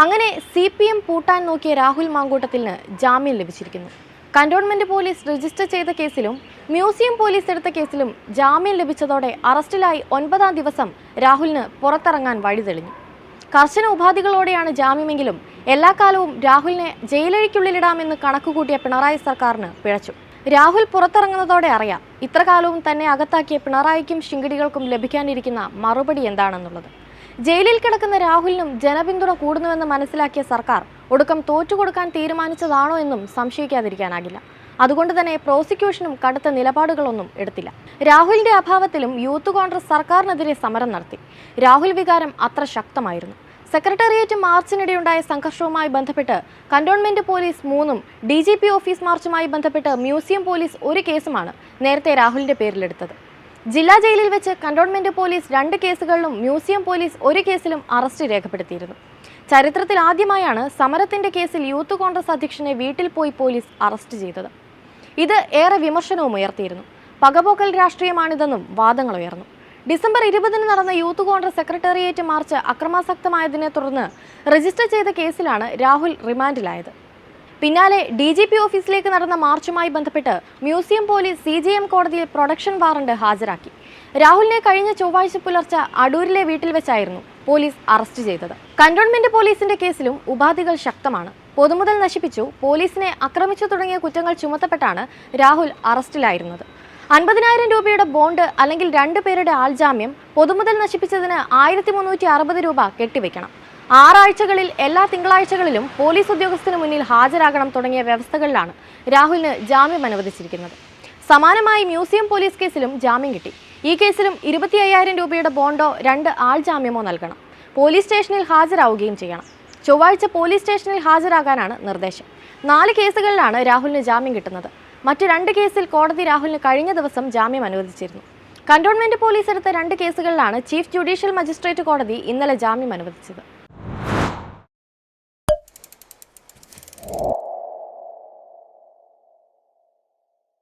അങ്ങനെ C P M പൂട്ടാൻ നോക്കിയ രാഹുൽ മാങ്കൂട്ടത്തിന് ജാമ്യം ലഭിച്ചിരിക്കുന്നു. കന്റോൺമെന്റ് പോലീസ് രജിസ്റ്റർ ചെയ്ത കേസിലും മ്യൂസിയം പോലീസ് എടുത്ത കേസിലും ജാമ്യം ലഭിച്ചതോടെ അറസ്റ്റിലായി ഒൻപതാം ദിവസം രാഹുലിന് പുറത്തിറങ്ങാൻ വഴി തെളിഞ്ഞു. കർശന ഉപാധികളോടെയാണ് ജാമ്യമെങ്കിലും എല്ലാ കാലവും രാഹുലിനെ ജയിലഴിക്കുള്ളിലിടാമെന്ന് കണക്കുകൂട്ടിയ പിണറായി സർക്കാരിന് പിഴച്ചു. രാഹുൽ പുറത്തിറങ്ങുന്നതോടെ അറിയാം ഇത്ര കാലവും തന്നെ അകത്താക്കിയ പിണറായിക്കും ശിങ്കിടികൾക്കും ലഭിക്കാനിരിക്കുന്ന മറുപടി എന്താണെന്നുള്ളത്. ജയിലിൽ കിടക്കുന്ന രാഹുലിനും ജനപിന്തുണ കൂടുന്നുവെന്ന് മനസ്സിലാക്കിയ സർക്കാർ ഒടുക്കം തോറ്റുകൊടുക്കാൻ തീരുമാനിച്ചതാണോ എന്നും സംശയിക്കാതിരിക്കാനാകില്ല. അതുകൊണ്ട് തന്നെ പ്രോസിക്യൂഷനും കടുത്ത നിലപാടുകളൊന്നും എടുത്തില്ല. രാഹുലിന്റെ അഭാവത്തിലും യൂത്ത് കോൺഗ്രസ് സർക്കാരിനെതിരെ സമരം നടത്തി. രാഹുൽ വികാരം അത്ര ശക്തമായിരുന്നു. സെക്രട്ടേറിയറ്റ് മാർച്ചിനിടെയുണ്ടായ സംഘർഷവുമായി ബന്ധപ്പെട്ട് കന്റോൺമെന്റ് പോലീസ് മൂന്നും ഡി ഓഫീസ് മാർച്ചുമായി ബന്ധപ്പെട്ട് മ്യൂസിയം പോലീസ് ഒരു കേസുമാണ് നേരത്തെ രാഹുലിന്റെ പേരിലെടുത്തത്. ജില്ലാ ജയിലിൽ വെച്ച് കണ്ടോൺമെന്റ് പോലീസ് രണ്ട് കേസുകളിലും മ്യൂസിയം പോലീസ് ഒരു കേസിലും അറസ്റ്റ് രേഖപ്പെടുത്തിയിരുന്നു. ചരിത്രത്തിൽ ആദ്യമായാണ് സമരത്തിന്റെ കേസിൽ യൂത്ത് കോൺഗ്രസ് അധ്യക്ഷനെ വീട്ടിൽ പോയി പോലീസ് അറസ്റ്റ് ചെയ്തത്. ഇത് ഏറെ വിമർശനവും ഉയർത്തിയിരുന്നു. പകപോക്കൽ രാഷ്ട്രീയമാണിതെന്നും വാദങ്ങൾ ഉയർന്നു. ഡിസംബർ ഇരുപതിന് നടന്ന യൂത്ത് കോൺഗ്രസ് സെക്രട്ടേറിയറ്റ് മാർച്ച് അക്രമാസക്തമായതിനെ തുടർന്ന് രജിസ്റ്റർ ചെയ്ത കേസിലാണ് രാഹുൽ റിമാൻഡിലായത്. പിന്നാലെ ഡി ജി പി ഓഫീസിലേക്ക് നടന്ന മാർച്ചുമായി ബന്ധപ്പെട്ട് museum police C J M കോടതിയിൽ പ്രൊഡക്ഷൻ വാറണ്ട് ഹാജരാക്കി. രാഹുലിനെ കഴിഞ്ഞ ചൊവ്വാഴ്ച പുലർച്ചെ അടൂരിലെ വീട്ടിൽ വെച്ചായിരുന്നു പോലീസ് അറസ്റ്റ് ചെയ്തത്. കന്റോൺമെന്റ് പോലീസിന്റെ കേസിലും ഉപാധികൾ ശക്തമാണ്. പൊതുമുതൽ നശിപ്പിച്ചു പോലീസിനെ ആക്രമിച്ചു തുടങ്ങിയ കുറ്റങ്ങൾ ചുമത്തപ്പെട്ടാണ് രാഹുൽ അറസ്റ്റിലായിരുന്നത്. അൻപതിനായിരം രൂപയുടെ ബോണ്ട് അല്ലെങ്കിൽ രണ്ടു പേരുടെ ആൾജാമ്യം പൊതുമുതൽ നശിപ്പിച്ചതിന് ആയിരത്തി രൂപ കെട്ടിവെക്കണം. ആറാഴ്ചകളിൽ എല്ലാ തിങ്കളാഴ്ചകളിലും പോലീസ് ഉദ്യോഗസ്ഥന് മുന്നിൽ ഹാജരാകണം തുടങ്ങിയ വ്യവസ്ഥകളിലാണ് രാഹുലിന് ജാമ്യം അനുവദിച്ചിരിക്കുന്നത്. സമാനമായി മ്യൂസിയം പോലീസ് കേസിലും ജാമ്യം കിട്ടി. ഈ കേസിലും ഇരുപത്തി അയ്യായിരം രൂപയുടെ ബോണ്ടോ രണ്ട് ആൾ ജാമ്യമോ നൽകണം. പോലീസ് സ്റ്റേഷനിൽ ഹാജരാവുകയും ചെയ്യണം. ചൊവ്വാഴ്ച പോലീസ് സ്റ്റേഷനിൽ ഹാജരാകാനാണ് നിർദ്ദേശം. നാല് കേസുകളിലാണ് രാഹുലിന് ജാമ്യം കിട്ടുന്നത്. മറ്റ് രണ്ട് കേസിൽ കോടതി രാഹുലിന് കഴിഞ്ഞ ദിവസം ജാമ്യം അനുവദിച്ചിരുന്നു. കന്റോൺമെന്റ് പോലീസ് എടുത്ത രണ്ട് കേസുകളിലാണ് ചീഫ് ജുഡീഷ്യൽ മജിസ്ട്രേറ്റ് കോടതി ഇന്നലെ ജാമ്യം അനുവദിച്ചത്.